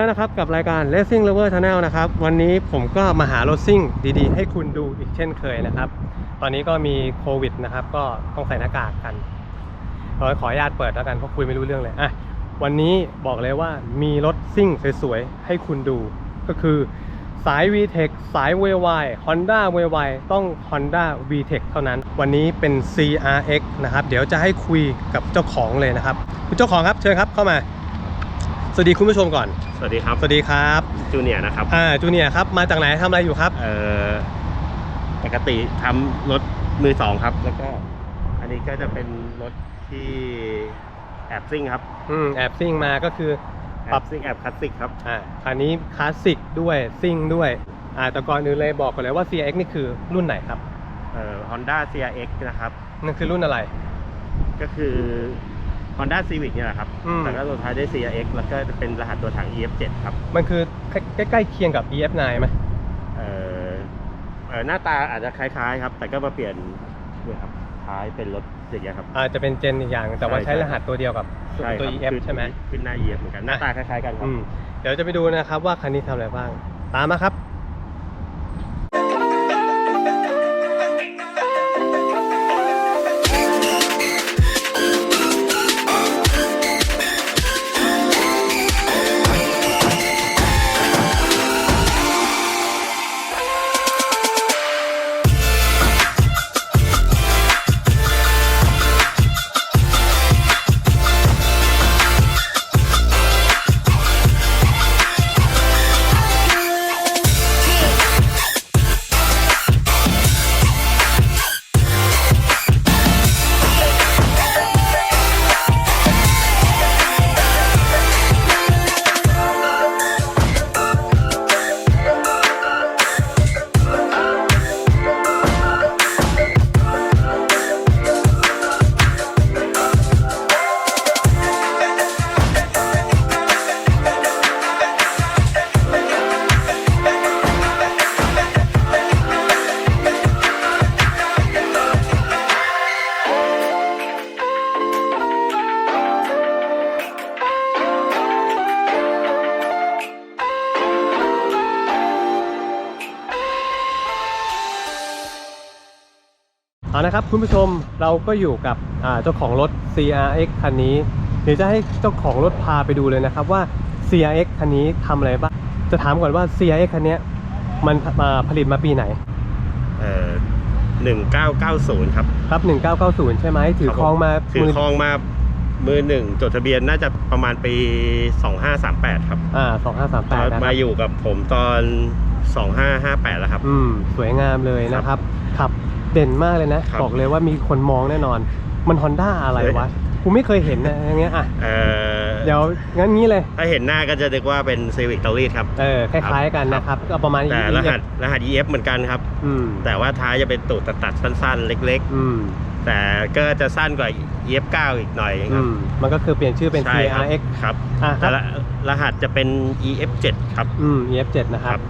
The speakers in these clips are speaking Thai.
แล้วนะครับกับรายการ Racing Lover Channel นะครับ วันนี้ผมก็มาหารถซิ่งดีๆ ให้คุณดูอีกเช่นเคยนะครับ ตอนนี้ก็มีโควิดนะครับ ก็ต้องใส่หน้ากากกันขอขออนุญาตเปิดแล้วกันเพราะคุยไม่รู้เรื่องเลยอะวันนี้บอกเลยว่ามีรถซิ่งสวยๆ ให้คุณดู ก็คือสาย VTEC สาย w y Honda w y ต้อง Honda VTEC เท่านั้น วันนี้เป็น CRX นะครับ เดี๋ยวจะให้คุยกับเจ้าของเลยนะครับ คุณเจ้าของครับเชิญครับเข้ามา วัสดีคุณผู้ชมก่อน สวัสดีครับ สวัสดีครับจูเนียร์นะครับ อ่าจูเนียร์ครับ มาจากไหนทำอะไรอยู่ครับ เอ่อ ปกติทำรถมือสองครับ แล้วก็อันนี้ก็จะเป็นรถที่แอบซิ่งครับอืมแอบซิ่งมาก็คือแอปรับ บซิ่งแอบคลาสสิกครับ อ่าคันนี้คลาสสิกด้วยซิ่งด้วย อ่าแต่ก่อนอื่นเลยบอกก่อนเลยว่า CRX นี่คือรุ่นไหนครับ เอ่อ Honda CRX นะครับ นั่นคือรุ่นอะไร ก็คือ Honda Civic เนี่ยแหละครับ อืมแต่ก็ตัวท้ายด้วย CRX แล้วก็จะเป็นรหัสตัวถัง EF7 ครับ มันคือใกล้ใกล้ๆเคียงกับ EF9 ไหมเอ่อเอ่อหน้าตาอาจจะคล้ายๆครับ แต่ก็มาเปลี่ยนเนี่ยครับท้ายเป็นรถอย่างเงี้ยครับ อาจจะเป็นเจนอีกอย่าง แต่ว่าใช่ใช้ใช่ รหัสตัวเดียวกับตัวใช่คตัวรับ EF ขึ้นใช่ไหม ขึ้นหน้า EF เหมือนกัน หน้าตาคล้ายๆกันครับ อืมเดี๋ยวจะไปดูนะครับว่าคันนี้ทำอะไรบ้าง ตามมาครับ เอานะครับคุณผู้ชมเราก็อยู่กับอ่าเจ้าของรถ CRX คันนี้ เดี๋ยวจะให้เจ้าของรถพาไปดูเลยนะครับว่า CRX คันนี้ทำอะไรบ้าง จะถามก่อนว่า CRX คันเนี้ยมันมาผลิตมาปีไหนเอ่อ1990 ครับ ครับ 1990 ใช่ไหมถือครองมาถือมือครองมามือหนึ่งจดทะเบียนน่าจะประมาณปี 2538 ครับ อ่า 2538นะคมารับอยู่กับผมตอน 2558 แล้วครับ อืม สวยงามเลยนะครับ ขับ เด่นมากเลยนะ ครับบอกเลยว่ามีคนมองแน่นอน มัน Honda อะไรวะ กูไม่เคยเห็นนะอย่างเงี้ยอะ เอ่อเดี๋ยวงั้นงี้เลย ถ้าเห็นหน้าก็จะนึกว่าเป็น Civic เตารีดครับ เออ คล้ายๆกันนะครับ ก็ประมาณแต่รหัสรหัส EF เหมือนกันครับ อืมแต่ว่าท้ายจะเป็นตูดตัดๆสั้นๆ เล็กอืมๆ แต่ก็จะสั้นกว่า EF9 อีกหน่อยคอืรับมมันก็คือเปลี่ยนชื่อเป็น ใช่ครับ CRX ครับ อะคแต่รับละรหัสจะเป็น EF7 ครับ อืม EF7 นะครับ ครับ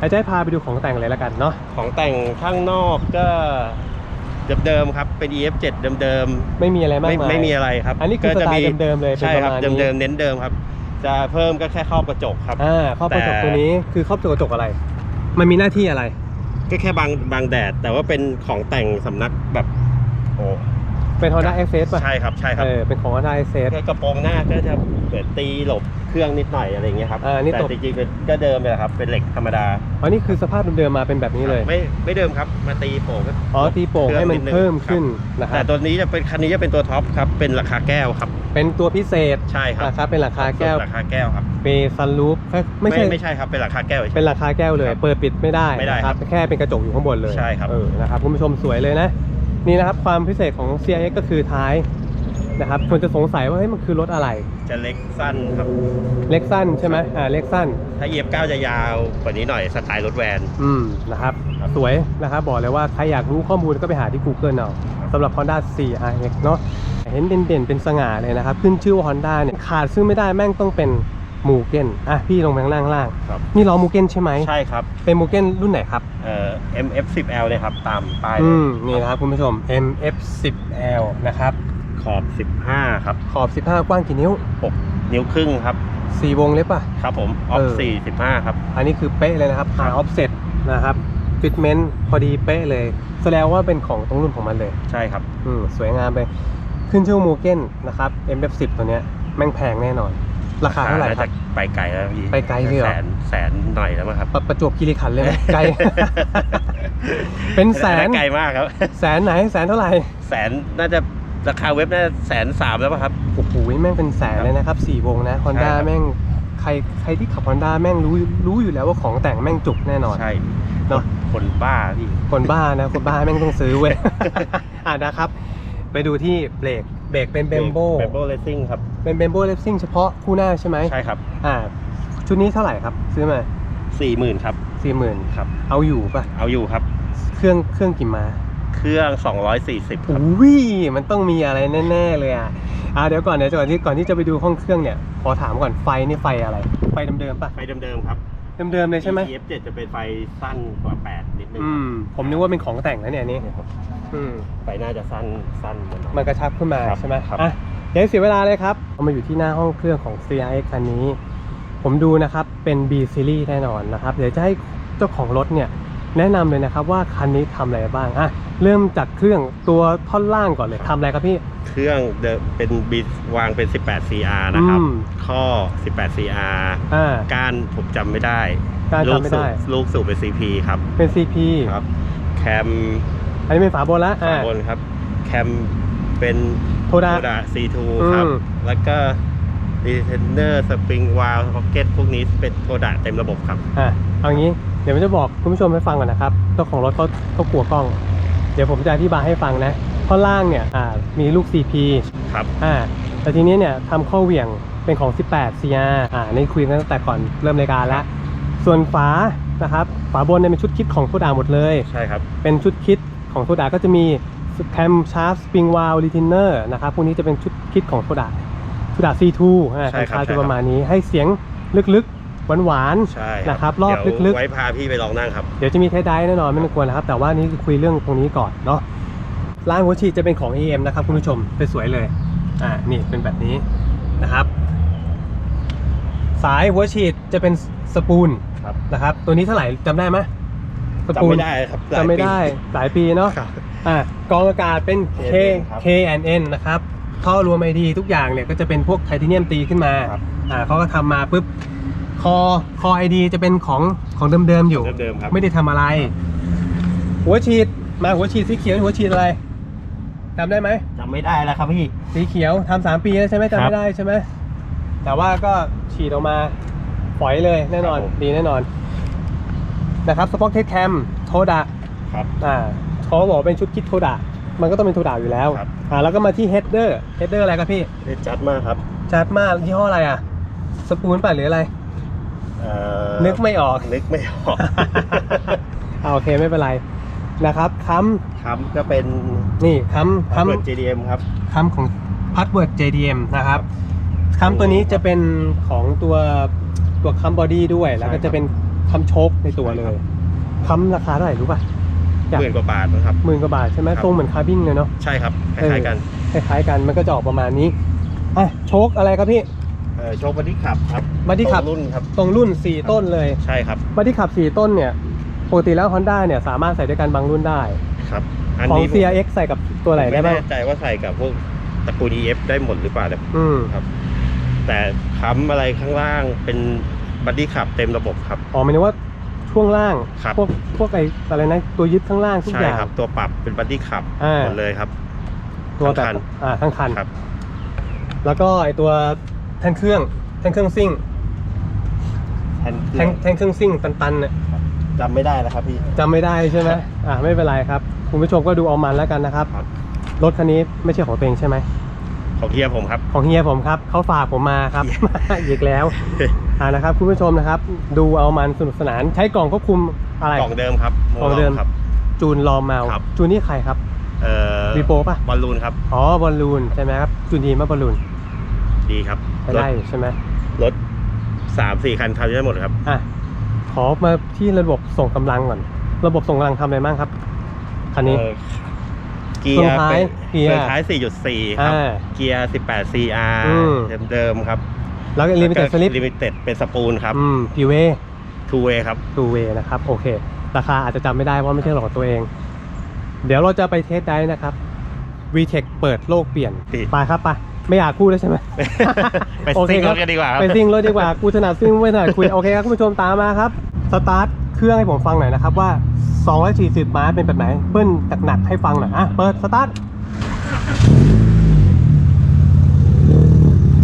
อาจจะให้พาไปดูของแต่งเลยแล้วกันเนาะของแต่งข้างนอกก็เดิมๆครับ เป็น EF7 เดิมไม่มีอะไรๆมากไม่มายไม่มีอะไรครับ อันนี้คือสก็จะไตล์เดิมๆเลยเป็นใช่ครับประมาณนี้เดิมๆเน้นเดิมครับ จะเพิ่มก็แค่ครอบกระจกครับ อ่าครอบกระจกแต่ ตัวนี้คือครอบกระจกอะไร มันมีหน้าที่อะไร ก็แค่บางบางแดด แต่ว่าเป็นของแต่งสำนักแบบโอ้ เป็น Honda Access ป่ะใช่ครับใช่ครับเออเป็นของ Honda Access แค่กระโปรงหน้าก็จะเปิดตีหลบเครื่องนิดหน่อยอะไรอย่างเงี้ยครับอ่านี่แต่ตบ จริงๆเป็นก็เดิมเลยครับเป็นเหล็กธรรมดาอ๋อนี่คือสภาพเดิมๆมาเป็นแบบนี้เลยไม่ไม่เดิมครับมาตีโป่งก็ อ๋อตีโป่งให้มันเพิ่มขึ้นนะคแต่รับตัวนี้จะเป็นคันนี้จะเป็นตัวท็อปครับเป็นราคาแก้วครับ เป็นตัวพิเศษใช่ครับนะครับเป็นราคาแก้วราคาแก้วครับเปซันรูฟไม่ใช่ ไม่ใช่ครับเป็นราคาแก้วฉยๆเป็นราคาแก้วเลย ครับเปิดปิดไม่ได้ไม่ได้นะครับแค่เป็นกระจกอยู่ข้างบนเลยใช่ครับ เออนะครับคุณผู้ชมสวยเลยนะ นี่นะครับความพิเศษของ CRX ก็คือท้ายนะครับคนจะสงสัยว่าเฮ้ยมันคือรถอะไร จะเล็กสั้นครับเล็กสั้นใช่ไหมอ่าเล็กสั้น ถ้า EF9 จะยาวกว่านี้หน่อยสไตล์รถแวนอืมนะครับครับ สวยนะครับ บอกเลยว่าใครอยากรู้ข้อมูลก็ไปหาที่ Google เอาสำหรับ Honda CRX เนาะเห็นเด่นๆเป็นสง่าเลยนะครับ ขึ้นชื่อว่า Honda เนี่ยขาดซึ่งไม่ได้แม่งต้องเป็น มูเก้นอะพี่ลงไปข้างล่างล่างครับ นี่ล้อมูเก้นใช่ไหมใช่ครับเป็นมูเก้นรุ่นไหนครับ เอ่อ MF10L เลยครับ ตามป้ายเลอืยมนี่นะครับคุณผู้ชม MF10L นะครับ ขอบ 15 ครับ ขอบ 15 กว้างกี่นิ้ว6นิ้วครึ่งครับสี่วงเล็บป่ะ ครับผม ออเอฟอสี่สิบห้าครับ อันนี้คือเป๊ะเลยนะครับหาออฟเซ็ตนะครับฟิตเมนต์พอดีเป๊ะเลย แสดงว่าเป็นของตรงรุ่นของมันเลยใช่ครับ อืมสวยงามไป ขึ้นชื่อมูเก้นนะครับ MF10 ตัวเนี้ยแม่งแพงแน่นอน ราคาเท่าไหร่คจะรับไปไกลแล้วพี่ไปไกลเลยเหรอ แสนแสนหน่อยแล้วมั้งครับประประจวบคีรีขันธ์เลยไหมไกล เป็นแสน ไกลมากครับ แสนไหนแสนเท่าไหร่ แสนน่าจะราคาเว็บน่าจะแสนสามแล้วป่ะครับ โอ้โหแม่งเป็นแสนเลยนะครับสี่วงนะ Honda ใช่ครับ แม่งใครใครที่ขับ Honda แม่งรู้รู้อยู่แล้วว่าของแต่งแม่งจุกแน่นอน ใช่เนอะ คนบ้าพี่ คนบ้านะ คนบ้าแม่งต้องซื้อเว้ย อ่านะครับ ไปดูที่เบรก เบรกเป็นเบมโบเบมโบเลสซิ่งครับ เป็นเบมโบเลฟซิ่งเฉพาะคู่หน้าใช่ไหมใช่ครับ อ่า ชุดนี้เท่าไหร่ครับ ซื้อมาสี่หมื่นครับสี่หมื่นครับ เอาอยู่ป่ะเอาอยู่ครับ เครื่องเครื่องกี่มา เครื่อง 240ครับอุ้ยมันต้องมีอะไรแน่ ๆ เลยอะอ่าเดี๋ยวก่อนเดี๋ยวก่อนที่ก่อนที่จะไปดูห้องเครื่องเนี่ยขอถามก่อนไฟนี่ไฟอะไร ไฟเดิมๆป่ะไฟเดิมๆครับ เดิมๆเลยใช่ไหม EF7 จะเป็นไฟสั้นกว่า 8 นิดนึงอืม ผมนึกว่าเป็นของแต่งแล้วเนี่ยอันนี่เนี่ยครับอืม ไฟน่าจะสั้นสั้นเหมือน มันกระชับขึ้นมาครับใช่ไหมครับ อะเดี๋ยวเสียเวลาเลยครับเรามาอยู่ที่หน้าห้องเครื่องของ CRX คันนี้ ผมดูนะครับ เป็น B Series แน่นอนนะครับ เดี๋ยวจะให้เจ้าของรถเนี่ย แนะนำเลยนะครับว่าคันนี้ทำอะไรบ้าง อะ เริ่มจากเครื่องตัวท่อนล่างก่อนเลยทำอะไรครับพี่ เครื่องเดิมเป็นบีวางเป็น 18 CR นะครับ อืม ข้อ 18 CR อ่าการผมจำไม่ได้ ก้านจำไม่ได้ลูกสูบลูกสูบเป็น CP ครับเป็น CP ครับ แคมอันนี้เป็นฝาบนแล้วฝาอ่าบนครับ แคมเป็นโทดาดา C2 ครับ อืม แล้วก็ดีเทนเนอร์สปริงวาลพ็อกเก็ตพวกนี้เป็นโทดาเต็มระบบครับ อะเอางี้เดี๋ยวผมจะบอกคุณผู้ชมให้ฟังก่อนนะครับเจ้าของรถเขาเขากลัวกล้อง เดี๋ยวผมจะอธิบายให้ฟังนะ ข้อล่างเนี่ยอ่ามีลูก CP ครับอ่าแต่ทีนี้เนี่ยทำข้อเหวี่ยงเป็นของ 18 CR อ่านี่คุยกันตั้งแต่ก่อนเริ่มรายการแล้ว ส่วนฝานะครับฝาบนเนี่ยเป็นชุดคิดของโซดาหมดเลย ใช่ครับ เป็นชุดคิดของโซดาก็จะมีแคมชาร์ปสปริงวาลรีทินเนอร์นะครับพวกนี้จะเป็นชุดคิดของโซดาโซดา C2 อ่าใช่ครับคล้ายๆใช่ครับจะประมาณนี้ให้เสียงลึกๆหวานๆใช่นะครับรอบเดี๋ยวลึกๆไว้พาพี่ไปลองนั่งครับ เดี๋ยวจะมีเทสไดร์แน่นอนไม่ต้องกลัวนะครับ แต่ว่านี่คือคุยเรื่องตรงนี้ก่อนเนาะ ล่างหัวฉีดจะเป็นของ AM นะครับคุณผู้ชมสวยๆเลยอ่านี่เป็นแบบนี้นะครับ สายหัวฉีดจะเป็นสปูลครับ นะครับ ตัวนี้เท่าไหร่จำได้ไหมสจำปูล ไม่ได้ครับหลายจำไม่ปี ได้หลายปีเนาะครับอ่ากองอากาศเป็น K KNN ครับ KNN นะครับท่อรวมไอดีทุกอย่างเนี่ยก็จะเป็นพวกไทเทเนียมตีขึ้นมาครับ อ่าเขาก็ทำมาปุ๊บคอคอไอดีจะเป็นของของเดิมๆอยู่ เดิมๆครับ ไม่ได้ทำอะไร หัวฉีดมาหัวฉีดสีเขียวหัวฉีดอะไร จำได้ไหมจำไม่ได้แล้วครับพี่ สีเขียวทำสามปีแล้วใช่ไหมครัจำบไม่ได้ใช่ไหมแต่ว่าก็ฉีดออกมาฝอยเลยแน่นอนครับผม ดีแน่นอนนะครับสป็อกเทสแคมโทดะครับ อ่าเขาบอกว่าเป็นชุดคิดโทดะมันก็ต้องเป็นโทดะอยู่แล้วครับ อ่าแล้วก็มาที่เฮดเดอร์เฮดเดอร์อะไรครับพี่เด็ดจัดมากครับจัดมากยี่ห้ออะไรอะสปูนป่ะหรืออะไร เอ่อนึกไม่ออก นึกไม่ออก อ่าโอเคไม่เป็นไร นะครับค้ครับก็เป็นำนี่ค้ำคัมค้ำ JDM ครับคำของ Password JDM นะครับคำตัวนี้จะเป็นของตัวตัวคัมบอดี้ด้วย แล้วก็ใช่ครับจะเป็นคำโชคในตัวเลยคำราคาเท่าไหร่รู้ป่ะอยากหมื่นกว่าบาทนะครับ หมื่นกว่าบาทใช่ไหมครับ ทรงเหมือนคาร์บิงเลยเนาะ ใช่ครับคเออ ล้ายๆกันคล้ายๆกันมันก็จะออกประมาณนี้อะโชคอะไรครับพี่ เอ่อโชคบัดดี้ขับครับ Buddy ตรง Cup รุ่นครับ ตรงรุ่น 4 ต้นเลยใช่ครับบัดดี้ขับ 4 ต้นเนี่ย ปกติแล้ว Honda เนี่ยสามารถใส่ด้วยกันบางรุ่นได้ ครับ อันของ นี้ผม CRX ใส่กับตัวไหนได้ไม่บ้างแน่ใจว่าใส่กับพวกตระกูล EF ได้หมดหรือเปล่าแต่อืมครับแต่ค้ำอะไรข้างล่างเป็นบัดดี้ขับเต็มระบบครับ อ๋อหมายถึงว่าช่วงล่าง ครับ พวกพวกไออะไรนะตัวยึดข้างล่างทุกใช่อย่างครับ ตัวปรับเป็นบัดดี้ขับอ่าหมดเลยครับ ตัวแบบทั้งคัน อ่าทั้งคัน ครับ แล้วก็ไอตัวแท่นเครื่องแท่นเครื่องซิ่งแทนแท่นแท่นเครื่องซิ่งตันๆเนี่ย จำไม่ได้แล้วครับพี่ จำไม่ได้ใช่ไหมอ่าไม่เป็นไรครับ คุณผู้ชมก็ดูเอามันแล้วกันนะครับ ครับ รถคันนี้ไม่ใช่ของตัวเองใช่ไหม ของเฮียผมครับ ของเฮียผมครับเขาฝากผมมาครับ อีกแล้วอ่านะครับ คุณผู้ชมนะครับ ดูเอามันสนุกสนานใช้กล่องควบคุมอะไร กล่องเดิมครับโกล่องเดิม ครับ จูนลอมเมาครับ จูนนี่ใครครับเอ่อวีโปป่ะบอลลูนครับ อ๋อบอลลูนใช่ไหมครับจูนดีมากบอลลูนดีครับ ใช้รถได้อยู่ใช่ไหมรถสามสี่คันทำได้หมดครับ อะข อมาที่ระบบส่งกำลังก่อน ระบบส่งกำลังทำอะไรบ้างครับ คันนี้ เอ่อเกียเฟืองร์ท้ายเป็นเกียร์เฟืองท้าย 4.4 ครับ อ่าเกียร์ 18 CR อืม เดิมๆครับแล้วลิมิเต็ดสลิปลิมิเต็ดเป็นสปูลครับอืมพีเวทูเวครับ ทูเวนะครับ โอเค ราคาอาจจะจำไม่ได้เพราะไม่ใช่ของตัวเอง เดี๋ยวเราจะไปเทสได้นะครับ VTEC เปิดโลกเปลี่ยนปิด ไปครับไป ไม่อยากพูดแล้วใช่ไหม ไปโอเคซิ่งครรับ ถกันดีกว่าครับ ไปซิ่งรถดีกว่า กูถนัดซิ่งไม่ถนัดคุย โอเคครับคุณผู้ชมตามมาครับ สตาร์ทเครื่องให้ผมฟังหน่อยนะครับว่า 240 ม้าเป็นแบบไหน เบิ้ลหนักๆให้ฟังหน่อย อะ เปิด สตาร์ท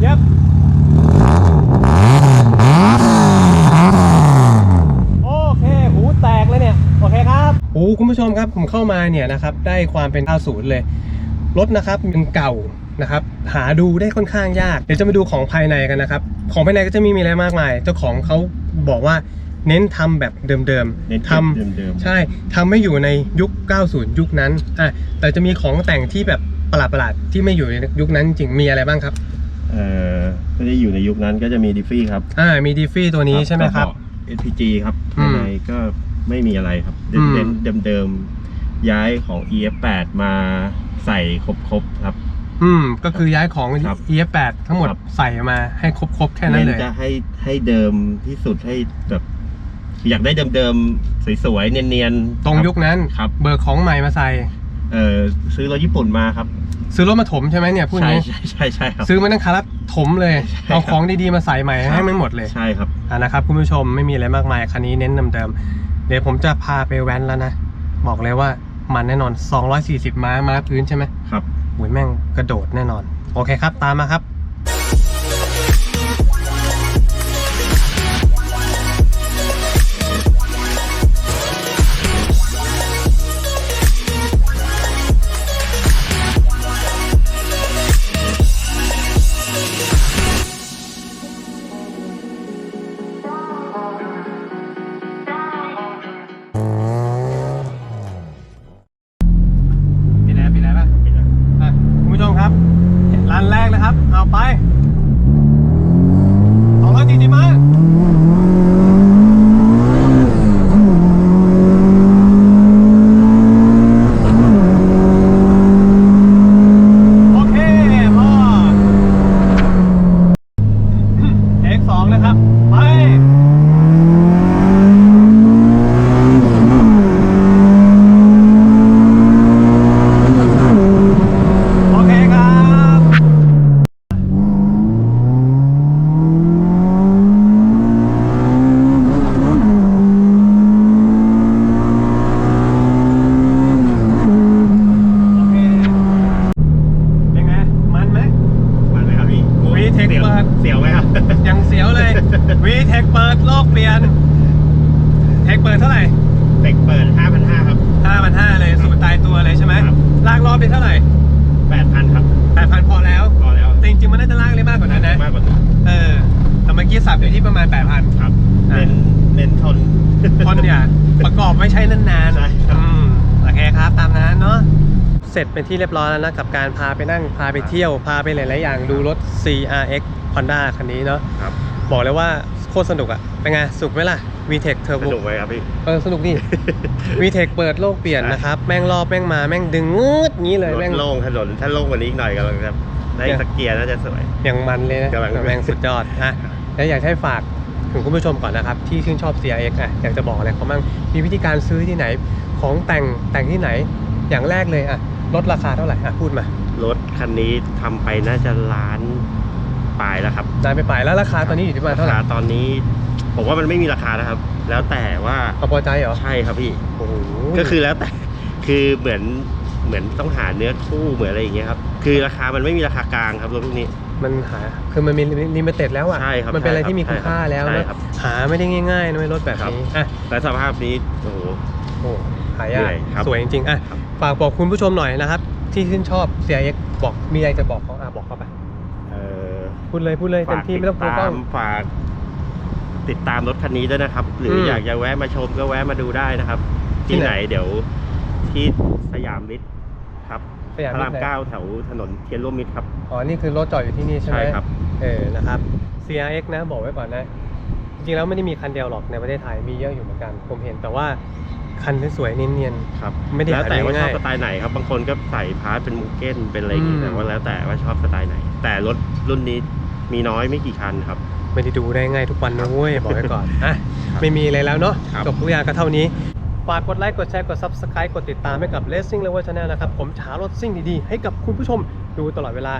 เย็บโอเค หูแตกเลยเนี่ย โอเคครับ โอ้คุณผู้ชมครับผมเข้ามาเนี่ยนะครับ ได้ความเป็น 90 เลย รถนะครับเป็นเก่านะครับหาดูได้ค่อนข้างยาก เดี๋ยวจะมาดูของภายในกันนะครับ ของภายในก็จะไมมีอะไรมากมาย เจ้าของเขาบอกว่าเน้นทำแบบเดิมเน้นๆทำเดิมๆใช่ทำไม่อยู่ในยุค 90 ยุคนั้นอะแต่จะมีของแต่งที่แบบประหลาดๆที่ไม่อยู่ในยุคนั้นจริงมีอะไรบ้างครับเอ่อก็จะอยู่ในยุคนั้นก็จะมีดิฟฟี่ครับอ่ามีดีฟี่ตัวนี้ใช่ไหมครับกะเาะ SPG ครับอืมภายในก็ไม่มีอะไรครับอืมเน้นเดิมๆ ย้ายของ EF8 มาใส่ครบๆครับ อืม ก็คือย้ายของ ครับ EF8 ทั้งหมดครับ ใส่มาให้ครบๆแค่นั้นเลย จะให้ให้เดิมที่สุดให้แบบอยากได้เดิมๆสวยๆเนียนๆตรงยุคนั้น ครับ เบิกของใหม่มาใส่ เอ่อซื้อรถญี่ปุ่นมาครับซื้อรถมาถมใช่ไหมเนี่ยพูดใช่นี้ใช่ใช่ใช่ครับ ซื้อมาตั้งคารัตถมเลย ใช่ครับ เอาของดีๆมาใส่ใหม่ให้มันหมดเลย ใช่ครับ อะนะครับคุณผู้ชมไม่มีอะไรมากมายคันนี้เน้นเดิมๆเดี๋ยวผมจะพาไปแว้นแล้วนะ บอกเลยว่า มันแน่นอน 240 ม้าม้าพื้นใช่ไหมครับหุยแม่งกระโดดแน่นอน โอเคครับ ตามมาครับ วเลยวีเทคเปิดโลกเปลี่ยน เทคเปิดเท่าไหร่เด็กเปิด 5,500 ครับ 5,500เลยสูตรตายตัวเลยใช่ไหมครับ ลากรอบเป็นเท่าไหร่ 8,000 ครับ 8,000 พอแล้ว พอแล้วแต่จริงๆมันน่าจะลากได้มากกว่านั้นนะ มากกว่านั้นเออแต่เมื่อกี้สับอยู่ที่ประมาณ 8,000 ครับอะเน้น เน้นทนท่อนเนี่ยประกอบไม่ใช่นานๆใช่ครับ อืมโอเคครับตามนั้นเนาะ เสร็จเป็นที่เรียบร้อยแล้วนะ กับการพาไปนั่งพาไปเที่ยวพาไปหลาย ๆ อย่างดูรถ CRX Honda คันนี้เนาะ ครับ บอกเลยว่าโคตรสนุกอะเป็นไงสุกไหมล่ะ VTEC ส Turbo นุกไหมครับพี่ เออสนุกดิ VTEC เปิดโลกเปลี่ยนใช่นะครับ แม่งรอบแม่งมาแม่งดึงงืดงี้เลยรถแม่งโล่งถนนถ้าโล่งกว่านี้อีกหน่อยก็จะได้เนี่ย สักเกียร์น่าจะสวย อย่างมันเลยนะกำลัง แม่งสุดยอดอะแล้วอยากให้ฝากถึงคุณผู้ชมก่อนนะครับ ที่ชื่นชอบ CRX อะอยากจะบอกอะไรเขาบ้างมีวิธีการซื้อที่ไหนของแต่งแต่งที่ไหน อย่างแรกเลยอะลดราคาเท่าไหร่อะพูดมา รถคันนี้ทำไปน่าจะล้าน ปลายแล้วครับนานไปปลายแล้วราคาตอนนี้อยู่ที่ประมาณราเท่าไหร่คาตอนนี้ ผมว่ามันไม่มีราคานะครับ แล้วแต่ว่าพอใจเหรอใช่ครับพี่ โอ้โหก็คือแล้วแต่คือเหมือนเหมือนต้องหาเนื้อคู่เหมือนอะไรอย่างเงี้ยครับคือราคามันไม่มีราคากลางครับรถพวกนี้ มันหาคือมันมีลิมิเต็ดแล้วอะใช่ครับมันเป็นอะไรใช่ครับที่มีคุณค่าแล้วใช่นะครับ หาไม่ได้ง่ายๆนะไม่รถแบบครับนี้อะและสภาพนี้โอ้โห โอ้หายากเหนื่อยครับสวยจริงๆอะครับ ฝากบอกคุณผู้ชมหน่อยนะครับ ที่ชื่นชอบ CRX บอกมีอะไรจะบอกเขาอะบอกเขาไปเอ่อ พูดเลยพูดเลยเต็ฝามกที่ติไม่ดต้องกลัวตากล้องมฝากติดตามรถคันนี้ด้วยนะครับ หรืออมอยากจะแวะมาชมก็แวะมาดูได้นะครับ ที่ที่ไหไหน นเดี๋ยวที่สยามมิตรครับสยามพระมิราตมรไหนเก้าแถวถนนเทียนร่วมมิตรครับ อ๋อ นี่คือรถจอดอยู่ที่นี่ใช่ไหม ใช่ครับ เออ นะครับ CRX นะ บอกไว้ก่อนนะ จริงๆ แล้วไม่ได้มีคันเดียวหรอกในประเทศไทย มีเยอะอยู่เหมือนกัน ผมเห็น แต่ว่าคันสวยๆเนียน ครับไม่ได้แล้วแต่หาได้ว่าชอบง่ายสไตล์ไหนครับ บางคนก็ใส่พาร์ทเป็นมูเก้นเป็นอะไรอย่างงี้อืม แต่ว่าแล้วแต่ว่าชอบสไตล์ไหน แต่รถรุ่นนี้ มีน้อยไม่กี่คันครับ ไม่ได้ดูได้ง่ายทุกวันนะเว้ยบอกไว้ก่อนอะไม่มีอะไรแล้วเนาะครับจบทุกอย่างก็เท่านี้ฝากกดไลค์กดแชร์กด Subscribe กดติดตามให้กับ Racing Lover Channel นะครับ ผมจะหารถซิ่งดีๆ ให้กับคุณผู้ชมดูตลอดเวลา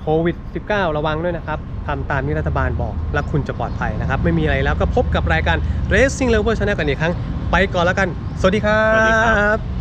โควิด 19 ระวังด้วยนะครับทำตามที่รัฐบาลบอก และคุณจะปลอดภัยนะครับ ไม่มีอะไรแล้วก็พบกับรายการ Racing Lover Channel กันอีกครั้ง ไปก่อนแล้วกัน สวัสดีครัสวัสดีครับบ